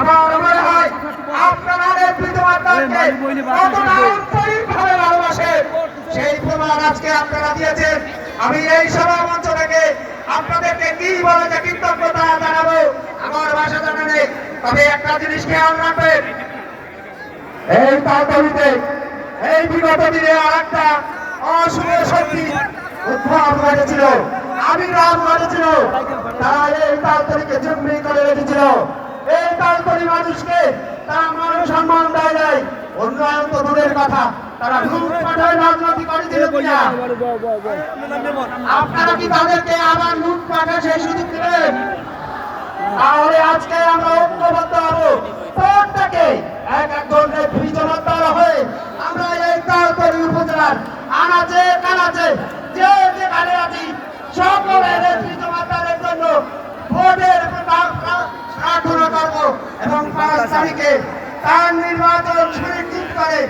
আমার মনে হয় আপনারা কতটা ভালোবাসেন সেই প্রমাণ আজকে আপনারা দিয়েছেন। আমি এই সভা মঞ্চ থেকে আপনাদেরকে কি বলে যে কৃতজ্ঞতা জানাব আমার ভাষা জানা নেই। তবে একটা জিনিস খেয়াল রাখবেন এই তালতলিতে এই বিগত দিনে আর একটা অশুভ শক্তি উদ্ভব ঘটেছিল। আবির্ভাব ঘটেছিল তারা এই তালতলিকে জন্মে করে রেখেছিল। এই মানুষকে তারা মান সম্মান দেয় নাই। উন্নয়ন তো দূরের কথা। তারা লুট পাঠায় রাজনীতি করেছিল কিনা? আপনারা কি তাদেরকে আবার লুট সেই সুযোগ দিবেন? তাহলে আজকে আমরা ঐক্যবদ্ধ হব। প্রত্যেকে এক হয়ে আমরা এই তালতলি উপজেলার আনাচে কানাচে যে যেখানে আছি তারিখে তার নির্বাচন সুনিশ্চিত করে।